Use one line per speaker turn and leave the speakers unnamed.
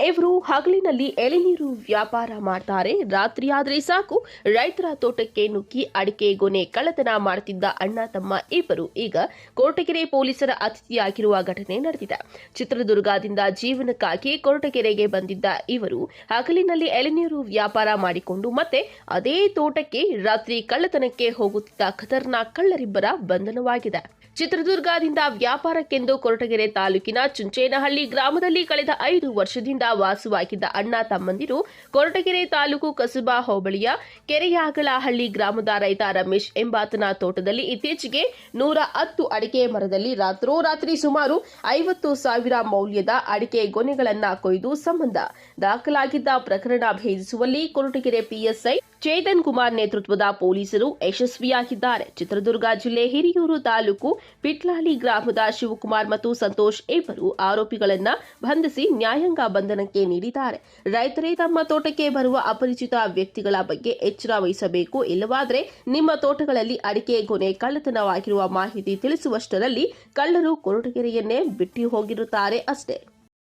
ಇವರು ಹಗಲಿನಲ್ಲಿ ಎಳೆನೀರು ವ್ಯಾಪಾರ ಮಾಡ್ತಾರೆ. ರಾತ್ರಿ ಆದರೆ ಸಾಕು. ರೈತರ ತೋಟಕ್ಕೆ ನುಗ್ಗಿ ಅಡಿಕೆ, ಗೊನೆ, ಕಳ್ಳತನ ಮಾಡುತ್ತಿದ್ದ ಅಣ್ಣ, ತಮ್ಮ ಇಬ್ಬರು ಈಗ ಕೊರಟಗೆರೆ ಪೊಲೀಸರ ಅತಿಥಿಯಾಗಿರುವ ಘಟನೆ ನಡೆದಿದೆ. ಚಿತ್ರದುರ್ಗದಿಂದ ಜೀವನಕ್ಕಾಗಿ ಕೊರಟಗೆರೆಗೆ ಬಂದಿದ್ದ ಇವರು ಹಗಲಿನಲ್ಲಿ ಎಳೆನೀರು ವ್ಯಾಪಾರ ಮಾಡಿಕೊಂಡು ಮತ್ತೆ ಅದೇ ತೋಟಕ್ಕೆ ರಾತ್ರಿ ಕಳ್ಳತನಕ್ಕೆ ಹೋಗುತ್ತಿದ್ದ ಖತರ್ನಾಕ್ ಕಳ್ಳರಿಬ್ಬರ ಬಂಧನವಾಗಿದೆ. ಚಿತ್ರದುರ್ಗದಿಂದ ವ್ಯಾಪಾರಕ್ಕೆಂದು ಕೊರಟಗೆರೆ ತಾಲೂಕಿನ ಚುಂಚೇನಹಳ್ಳಿ ಗ್ರಾಮದಲ್ಲಿ ಕಳೆದ ಐದು ವರ್ಷದಿಂದ ವಾಸವಾಗಿದ್ದ ಅಣ್ಣ ತಮ್ಮಂದಿರು ಕೊರಟಗೆರೆ ತಾಲೂಕು ಕಸುಬಾ ಹೋಬಳಿಯ ಕೆರೆಯಾಗಳಹಳ್ಳಿ ಗ್ರಾಮದ ರೈತ ರಮೇಶ್ ಎಂಬಾತನ ತೋಟದಲ್ಲಿ ಇತ್ತೀಚೆಗೆ ನೂರ ಹತ್ತು ಅಡಿಕೆ ಮರದಲ್ಲಿ ರಾತ್ರೋರಾತ್ರಿ ಸುಮಾರು ಐವತ್ತು ಸಾವಿರ ಮೌಲ್ಯದ ಅಡಿಕೆ ಗೊನೆಗಳನ್ನು ಕೊಯ್ದು ಸಂಬಂಧ ದಾಖಲಾಗಿದ್ದ ಪ್ರಕರಣ ಭೇದಿಸುವಲ್ಲಿ ಕೊರಟಗೆರೆ ಪಿಎಸ್ಐ ಚೇತನ್ ಕುಮಾರ್ ನೇತೃತ್ವದ ಪೊಲೀಸರು ಯಶಸ್ವಿಯಾಗಿದ್ದಾರೆ. ಚಿತ್ರದುರ್ಗ ಜಿಲ್ಲೆ ಹಿರಿಯೂರು ತಾಲೂಕು ಪಿಟ್ಲಾಲಿ ಗ್ರಾಮದ ಶಿವಕುಮಾರ್ ಮತ್ತು ಸಂತೋಷ್ ಇಬ್ಬರು ಆರೋಪಿಗಳನ್ನು ಬಂಧಿಸಿ ನ್ಯಾಯಾಂಗ ಬಂಧನಕ್ಕೆ ನೀಡಿದ್ದಾರೆ. ರೈತರೇ ತಮ್ಮ ತೋಟಕ್ಕೆ ಬರುವ ಅಪರಿಚಿತ ವ್ಯಕ್ತಿಗಳ ಬಗ್ಗೆ ಎಚ್ಚರ ವಹಿಸಬೇಕು. ಇಲ್ಲವಾದರೆ ನಿಮ್ಮ ತೋಟಗಳಲ್ಲಿ ಅಡಿಕೆ, ಗೊನೆ, ಕಳ್ಳತನವಾಗಿರುವ ಮಾಹಿತಿ ತಿಳಿಸುವಷ್ಟರಲ್ಲಿ ಕಳ್ಳರು ಕೊರಟಗೆರೆಯನ್ನೇ ಬಿಟ್ಟು ಹೋಗಿರುತ್ತಾರೆ ಅಷ್ಟೇ.